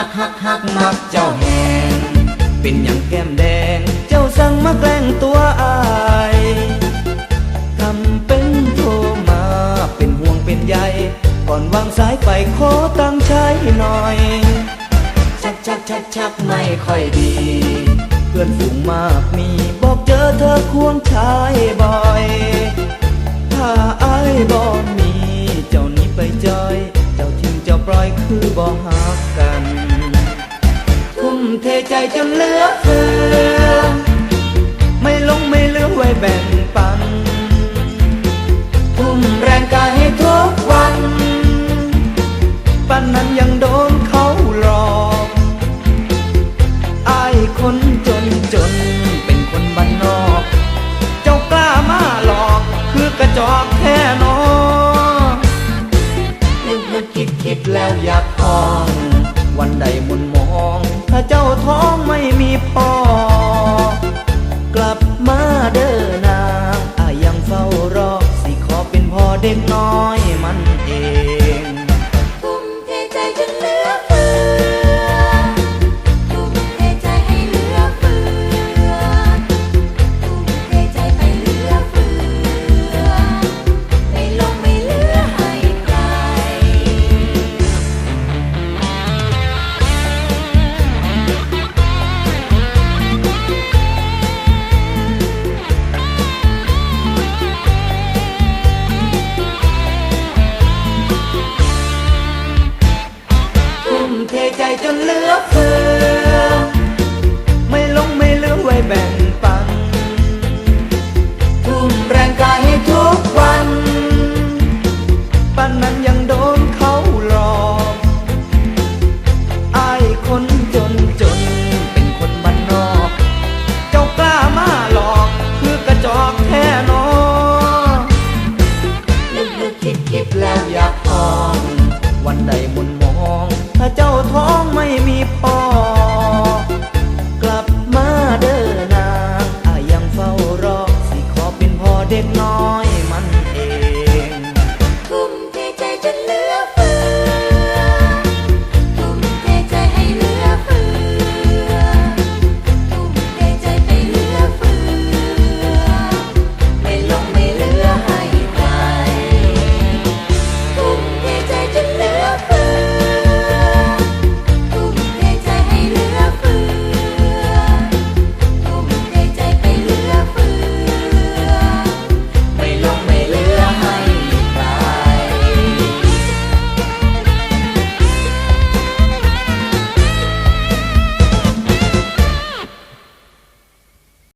ฮักฮักฮักมักเจ้าแหงเป็นอย่างแก้มแดง เจ้าสั่งมาแกล้งตัวอายทำเป็นโทรมาเป็นห่วงเป็นใยก่อนวางสายไปขอตังใจหน่อย ชักชักชักชักไม่ค่อยดี เพื่อนฝูงมากมีบอกเจอเธอควงชายบ่อย ถ้าอายบ่มีเจ้านี้ไปจอย เจ้าทิ้งเจ้าปล่อยคือบ่หักกัน เทใจจนเหลือเฟือไม่ลงไม่เหลือไว้แบ่งปันทุ่มแรงกายให้ทุกวันปันนั้นยังโดนเขาหลอกอายคนจนจนเป็นคนบ้านนอก เจ้ากล้ามาหลอกคือกระจอกแค่นอนึกนึกคิดคิดแล้วอยากท้อง วันใดมุนมอง ถ้าเจ้าท้องไม่มีพ่อ จนเหลือเฟือ de